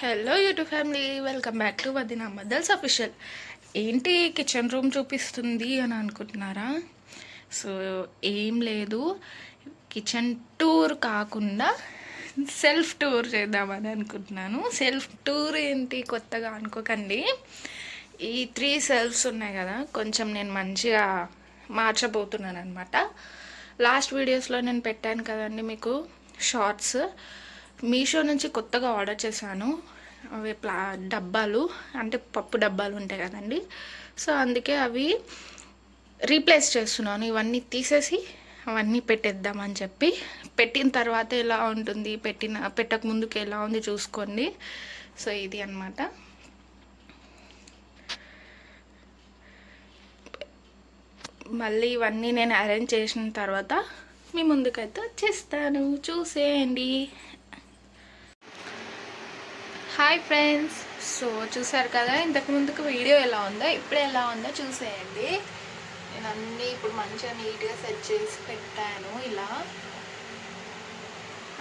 Hello YouTube family welcome back to వదిన మదల్స్ official ఏంటి కిచెన్ రూమ్ చూపిస్తుంది అని అనుకుంటున్నారా? సో ఏం లేదు. కిచెన్ టూర్ కాకుండా సెల్ఫ్ టూర్ చేద్దామని అనుకుంటున్నాను. సెల్ఫ్ టూర్ ఏంటి కొత్తగా అనుకోకండి. ఈ త్రీ సెల్ఫ్స్ ఉన్నాయి కదా కొంచెం నేను మంచిగా మార్చబోతున్నాను అనమాట లాస్ట్ వీడియోస్లో నేను పెట్టాను కదండి మీకు షార్ట్స్ మీషో నుంచి కొత్తగా ఆర్డర్ చేశాను. అవి ప్లా డబ్బాలు అంటే పప్పు డబ్బాలు ఉంటాయి కదండి. సో అందుకే అవి రీప్లేస్ చేస్తున్నాను. ఇవన్నీ తీసేసి అవన్నీ పెట్టేద్దామని చెప్పి. పెట్టిన తర్వాత ఎలా ఉంటుంది? పెట్టిన పెట్టక ముందుకు ఎలా ఉంది చూసుకోండి. సో ఇది అనమాట మళ్ళీ ఇవన్నీ నేను అరేంజ్ చేసిన తర్వాత మీ ముందుకైతే చేస్తాను చూసేయండి. Hi friends. సో చూసారు కదా ఇంతకు ముందుకు వీడియో ఎలా ఉందో ఇప్పుడు ఎలా ఉందో చూసేయండి. నేను అన్నీ ఇప్పుడు మంచిగా నీట్గా సెట్ చేసి పెట్టాను ఇలా.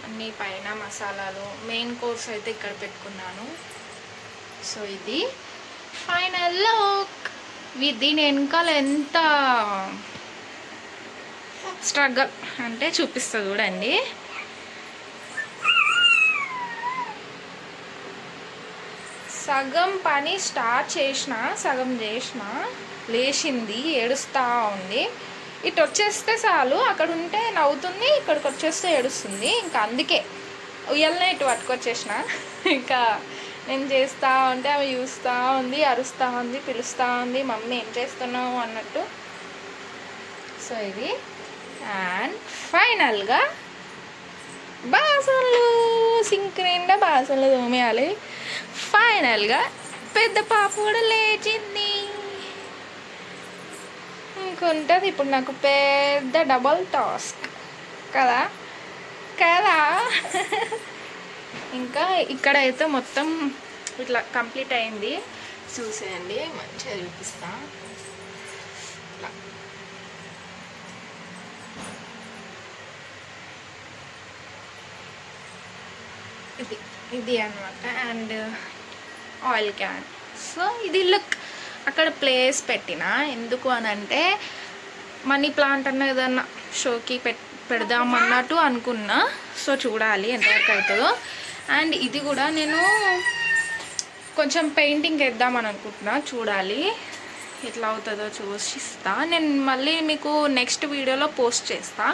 అన్నీ పైన మసాలాలు మెయిన్ కోర్స్ అయితే ఇక్కడ పెట్టుకున్నాను. సో ఇది ఫైనల్ లుక్. దీని వెనకాల ఎంత స్ట్రగల్ అంటే చూపిస్తుంది చూడండి. సగం పని స్టార్ట్ చేసిన సగం చేసిన లేచింది ఏడుస్తూ ఉంది. ఇటు వచ్చేస్తే చాలు అక్కడ ఉంటే నవ్వుతుంది ఇక్కడికి వచ్చేస్తే ఏడుస్తుంది. ఇంకా అందుకే ఉయ్యలనే ఇటు పట్టుకొచ్చేసిన. ఇంకా నేను చేస్తూ ఉంటే ఆమె చూస్తూ ఉంది అరుస్తూ ఉంది పిలుస్తూ ఉంది మమ్మీ ఏం చేస్తున్నావు? అన్నట్టు. సో ఇది. అండ్ ఫైనల్గా బాసన్లు సింక్ నిండా బాసన్లు తోమేయాలి. ఫైనల్గా పెద్ద పాప కూడా లేచింది. ఇంకొంటుంది ఇప్పుడు నాకు పెద్ద డబల్ టాస్క్. కదా? కదా? ఇంకా ఇక్కడైతే మొత్తం ఇట్లా కంప్లీట్ అయింది. చూసేయండి మంచిగా చూపిస్తాను ఇది ఇది అనమాట అండ్ ఆయిల్ క్యాన్. సో ఇది లుక్ అక్కడ ప్లేస్ పెట్టిన ఎందుకు అని అంటే మనీ ప్లాంట్ అన్న ఏదన్నా షోకి పెట్ పెడదాం అన్నట్టు అనుకున్నా. సో చూడాలి ఎంతవరకు అవుతుందో. అండ్ ఇది కూడా నేను కొంచెం పెయింటింగ్ వేద్దామని అనుకుంటున్నా. చూడాలి ఎట్లా అవుతుందో చూసిస్తా. నేను మళ్ళీ మీకు నెక్స్ట్ వీడియోలో పోస్ట్ చేస్తా.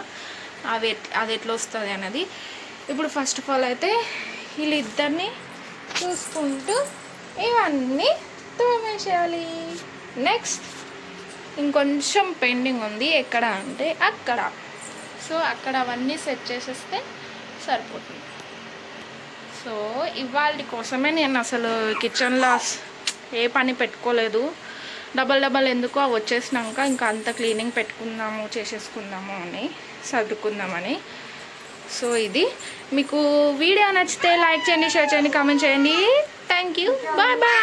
అవి అది ఎట్లా వస్తుంది అన్నది. ఇప్పుడు ఫస్ట్ ఆఫ్ ఆల్ అయితే వీళ్ళిద్దరిని చూసుకుంటూ ఇవన్నీ తోమేసేయాలి. నెక్స్ట్ ఇంకొంచెం పెండింగ్ ఉంది. ఎక్కడ అంటే అక్కడ. సో అక్కడ అవన్నీ సెట్ చేసేస్తే సరిపోతుంది. సో ఇవాళ కోసమే నేను అసలు కిచెన్లో ఏ పని పెట్టుకోలేదు. డబల్ డబల్ ఎందుకు అవి వచ్చేసినాక ఇంకా అంత క్లీనింగ్ పెట్టుకుందాము చేసేసుకుందాము అని సర్దుకుందామని. సో ఇది మీకు వీడియో నచ్చితే లైక్ చేయండి షేర్ చేయండి కామెంట్ చేయండి. Thank you bye bye